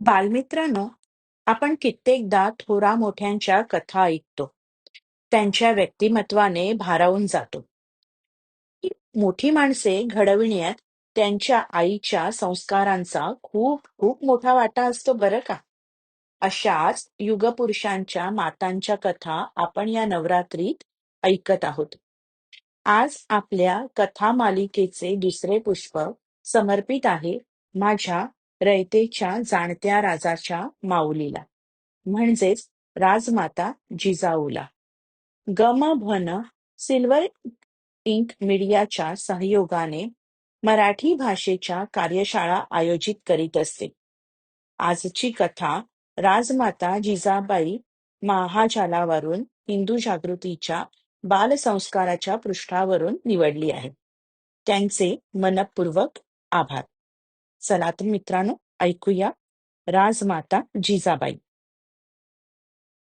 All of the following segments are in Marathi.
बालमित्रांनो, आपण कित्येकदा थोरा मोठ्यांच्या कथा ऐकतो. त्यांच्या व्यक्तिमत्वाने भारावून जातो. ही मोठी माणसे घडविण्यात त्यांच्या आईच्या संस्कारांचा खूप खूप मोठा वाटा असतो बरं का. अशाच युगपुरुषांच्या मातांच्या कथा आपण या नवरात्रीत ऐकत आहोत. आज आपल्या कथा मालिकेचे दुसरे पुष्प समर्पित आहे माझ्या रयतेच्या जाणत्या राजाच्या माऊलीला म्हणजेच राजमाता जिजाऊला. गम भन सिल्वर इंक मीडियाच्या सहयोगाने मराठी भाषेच्या कार्यशाळा आयोजित करीत असते. आजची कथा राजमाता जिजाबाई महाजालावरून हिंदू जागृतीच्या बालसंस्काराच्या पृष्ठावरून निवडली आहे. त्यांचे मनपूर्वक आभार. चला तर मित्रांनो ऐकूया. राजमाता जिजाबाई.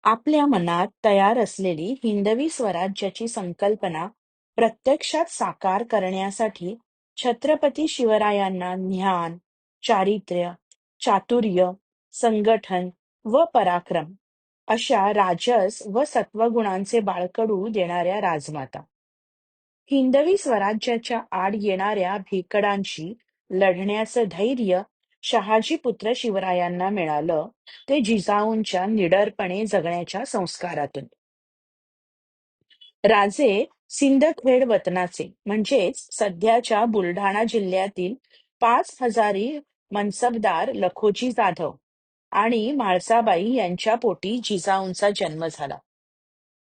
आपल्या मनात तयार असलेली हिंदवी स्वराज्याची संकल्पना प्रत्यक्षात साकार करण्यासाठी छत्रपती शिवरायांना ज्ञान चारित्र्य चातुर्य संगठन व पराक्रम अशा राजस व सत्वगुणांचे बाळकडू देणाऱ्या राजमाता. हिंदवी स्वराज्याच्या आड येणाऱ्या भेकडांशी लढण्याचं धैर्य शहाजी पुत्र शिवरायांना मिळालं ते जिजाऊंच्या निडरपणे जगण्याच्या संस्कारातून. राजे सिंदखेड वतनाचे म्हणजेच सध्याच्या बुलढाणा जिल्ह्यातील पाच हजारी मनसबदार लखोजी जाधव आणि म्हाळसाबाई यांच्या पोटी जिजाऊंचा जन्म झाला.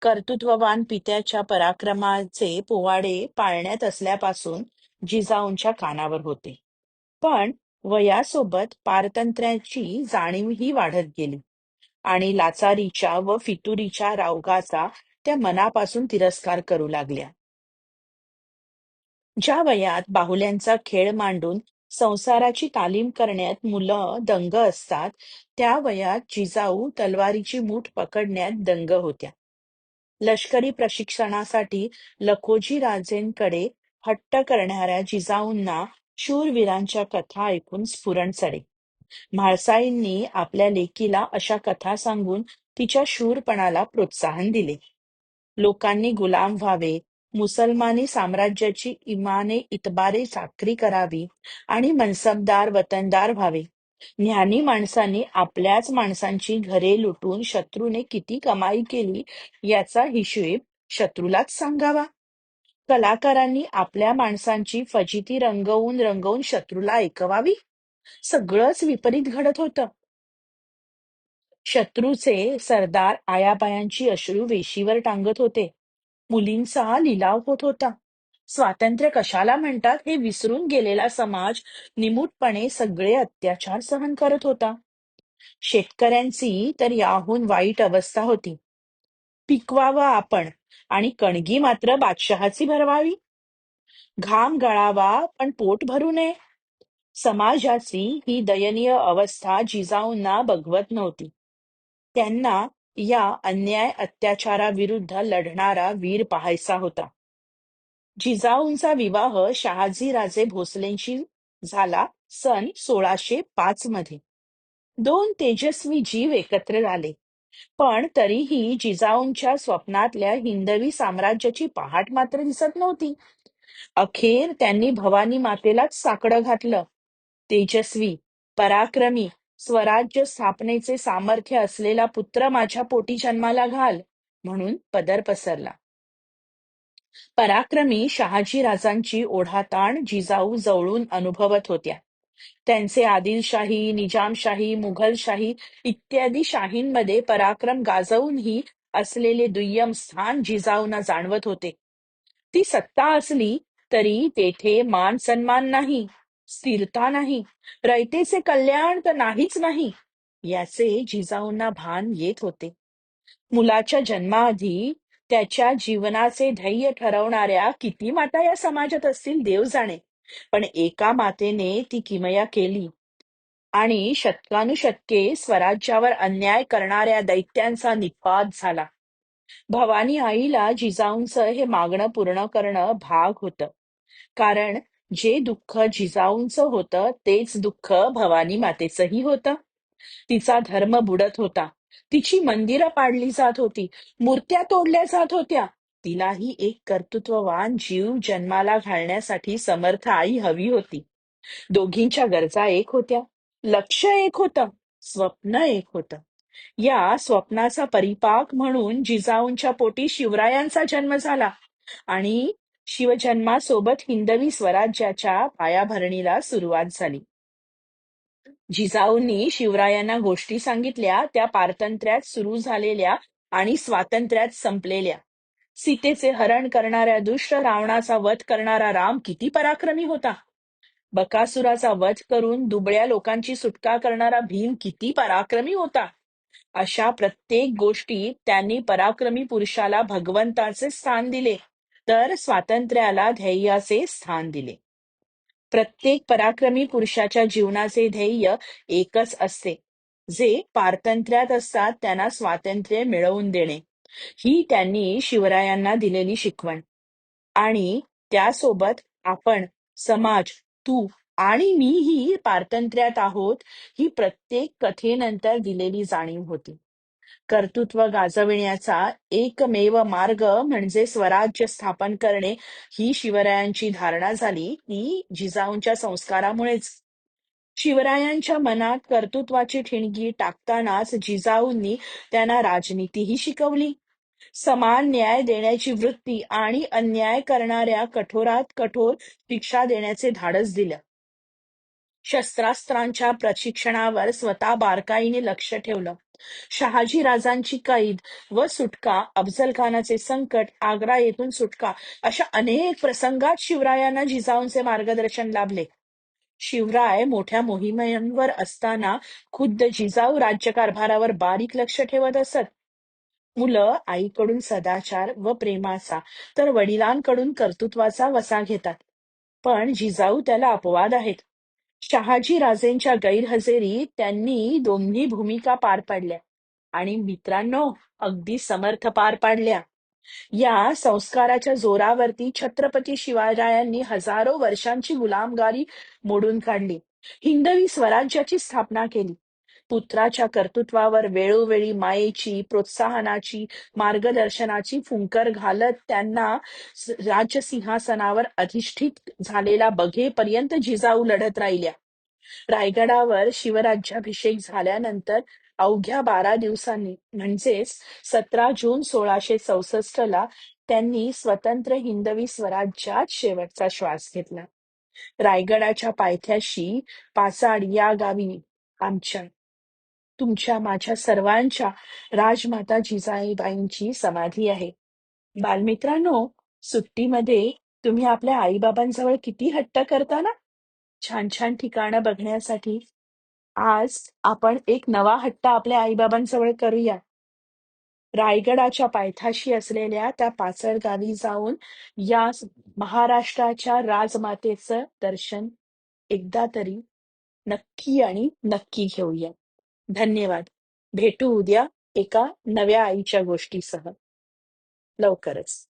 कर्तृत्ववान पित्याच्या पराक्रमाचे पोवाडे पाळण्यात असल्यापासून जिजाऊंच्या कानावर होते. पण वयासोबत पारतंत्र्याची जाणीवही वाढत गेली. आणि लाचारीच्या व फितुरीच्या रावगाचा त्या मनापासून तिरस्कार करू लागल्या. ज्या वयात बाहुल्यांचा खेळ मांडून संसाराची तालीम करण्यात मुलं दंग असतात त्या वयात जिजाऊ तलवारीची मूठ पकडण्यात दंग होत्या. लष्करी प्रशिक्षणासाठी लखोजी राजेंकडे हट्ट करणाऱ्या जिजाऊंना शूरवीरांच्या कथा ऐकून स्फुरण चढे. म्हाळसाईंनी आपल्या लेकीला अशा कथा सांगून तिच्या शूरपणाला प्रोत्साहन दिले. लोकांनी गुलाम व्हावे मुसलमानी साम्राज्याची इमाने इतबारे चाकरी करावी आणि मनसबदार वतनदार व्हावे. ज्ञानी माणसांनी आपल्याच माणसांची घरे लुटून शत्रूने किती कमाई केली याचा हिशेब शत्रूलाच सांगावा. कलाकारांनी आपल्या माणसांची फजिती रंगवून रंगवून शत्रूला ऐकवावी? सगळंच विपरीत घडत होतं. शत्रूचे सरदार आयाबायांची अश्रू वेशीवर टांगत होते. मुलींचा लिलाव होत होता. स्वातंत्र्य कशाला म्हणतात हे विसरून गेलेला समाज निमूटपणे सगळे अत्याचार सहन करत होता. शेतकऱ्यांची तर याहून वाईट अवस्था होती. पिकवावं आपण आणि कणगी मात्र बादशहाची भरवावी. घाम गळावा पण पोट भरू नये. समाजाची ही दयनीय अवस्था जिजाऊंना बघवत नव्हती. त्यांना या अन्याय अत्याचाराविरुद्ध लढणारा वीर पाहायचा होता. जिजाऊंचा विवाह शहाजी राजे भोसलेंशी झाला सन सोळाशे पाच मध्ये. दोन तेजस्वी जीव एकत्र झाले. पण तरीही जिजाऊंच्या स्वप्नातल्या हिंदवी साम्राज्याची पहाट मात्र दिसत नव्हती. अखेर त्यांनी भवानी मातेलाच साकडं घातलं. तेजस्वी पराक्रमी स्वराज्य स्थापनेचे सामर्थ्य असलेला पुत्र माझ्या पोटी जन्माला घाल म्हणून पदर पसरला. पराक्रमी शहाजी राजांची ओढाताण जिजाऊ जवळून अनुभवत होत्या. त्यांचे आदिलशाही निजामशाही मुघलशाही इत्यादी शाहींमध्ये पराक्रम गाजवूनही असलेले दुय्यम स्थान जिजाऊंना जाणवत होते. ती सत्ता असली तरी तेथे मान सन्मान नाही स्थिरता नाही रयतेचे कल्याण तर नाहीच नाही याचे जिजाऊंना भान येत होते. मुलाच्या जन्माआधी त्याच्या जीवनाचे ध्येय ठरवणाऱ्या किती माता या समाजात असतील देव जाणे. पण एका मातेने ती किमया केली. आणि शतकानुशतके स्वराज्यावर अन्याय करणाऱ्या दैत्यांचा निपात झाला. भवानी आईला जिजाऊंचं हे मागणं पूर्ण करणं भाग होतं. कारण जे दुःख जिजाऊंचं होतं तेच दुःख भवानी मातेचंही होतं. तिचा धर्म बुडत होता. तिची मंदिरं पाडली जात होती. मूर्त्या तोडल्या जात होत्या. तिलाही एक कर्तृत्ववान जीव जन्माला घालण्यासाठी समर्थ आई हवी होती. दोघींच्या गरजा एक होत्या. लक्ष एक होतं. स्वप्न एक होतं. या स्वप्नाचा परिपाक म्हणून जिजाऊंच्या पोटी शिवरायांचा जन्म झाला आणि शिवजन्मासोबत हिंदवी स्वराज्याच्या पायाभरणीला सुरुवात झाली. जिजाऊंनी शिवरायांना गोष्टी सांगितल्या त्या पारतंत्र्यात सुरू झालेल्या आणि स्वातंत्र्यात संपलेल्या. सीतेचे हरण करणाऱ्या दुष्ट रावणाचा वध करणारा राम किती पराक्रमी होता. बकासुराचा वध करून दुबळ्या लोकांची सुटका करणारा भीम किती पराक्रमी होता. अशा प्रत्येक गोष्टीत त्यांनी पराक्रमी पुरुषाला भगवंताचे स्थान दिले तर स्वातंत्र्याला ध्येयाचे स्थान दिले. प्रत्येक पराक्रमी पुरुषाच्या जीवनाचे ध्येय एकच असते जे पारतंत्र्यात असतात त्यांना स्वातंत्र्य मिळवून देणे. ही त्यांनी शिवरायांना दिलेली शिकवण. आणि त्यासोबत आपण समाज तू आणि मीही पारतंत्र्यात आहोत ही प्रत्येक कथेनंतर दिलेली जाणीव होती. कर्तृत्व गाजविण्याचा एकमेव मार्ग म्हणजे स्वराज्य स्थापन करणे ही शिवरायांची धारणा झाली ती जिजाऊंच्या संस्कारामुळेच. शिवरायांच्या मनात कर्तृत्वाची ठिणगी टाकतानाच जिजाऊंनी त्यांना राजनीतीही शिकवली. समान न्याय देण्याची वृत्ती आणि अन्याय करणाऱ्या कठोरात कठोर शिक्षा देण्याचे धाडस दिलं. शस्त्रास्त्रांच्या प्रशिक्षणावर स्वतः बारकाईने लक्ष ठेवलं. शहाजी राजांची कैद व सुटका अफजल खानाचे संकट आग्रा येथून सुटका अशा अनेक प्रसंगात शिवरायांना जिजाऊंचे मार्गदर्शन लाभले. शिवराय मोठ्या मोहिमांवर असताना खुद्द जिजाऊ राज्यकारभारावर बारीक लक्ष ठेवत असत. मुलं आईकडून सदाचार व प्रेमाचा तर वडिलांकडून कर्तृत्वाचा वसा घेतात. पण जिजाऊ त्याला अपवाद आहेत. शहाजी राजेंच्या गैरहजेरीत त्यांनी दोन्ही भूमिका पार पाडल्या आणि मित्रांनो अगदी समर्थ पार पाडल्या. या संस्काराच्या जोरावरती छत्रपती शिवरायांनी हजारो वर्षांची गुलामगारी मोडून काढली. हिंदवी स्वराज्याची स्थापना केली. पुत्राच्या कर्तृत्वावर वेळोवेळी मायेची प्रोत्साहनाची मार्गदर्शनाची फुंकर घालत त्यांना राजसिंहासनावर अधिष्ठित झालेला बघेपर्यंत जिजाऊ लढत राहिल्या. रायगडावर शिवराज्याभिषेक झाल्यानंतर अवघ्या बारा दिवसांनी म्हणजेच सतरा जून सोळाशे चौसष्ट ला त्यांनी स्वतंत्र हिंदवी स्वराज्यात शेवटचा श्वास घेतला. रायगडाच्या पायथ्याशी पाचाड या गावी आमच्या तुमच्या माझ्या सर्वांच्या राजमाता जिजाईबाईंची समाधी आहे. बालमित्रांनो सुट्टीमध्ये तुम्ही आपल्या आईबाबांजवळ किती हट्ट करता ना? छान छान ठिकाणं बघण्यासाठी. आज आपण एक नवा हट्ट आपल्या आईबाबांजवळ करूया. रायगडाच्या पायथ्याशी असलेल्या त्या पाचड गावी जाऊन या महाराष्ट्राच्या राजमातेचं दर्शन एकदा तरी नक्की आणि नक्की घेऊया. धन्यवाद. भेटू उद्या एका नव्या आईच्या गोष्टीसह. लवकरच.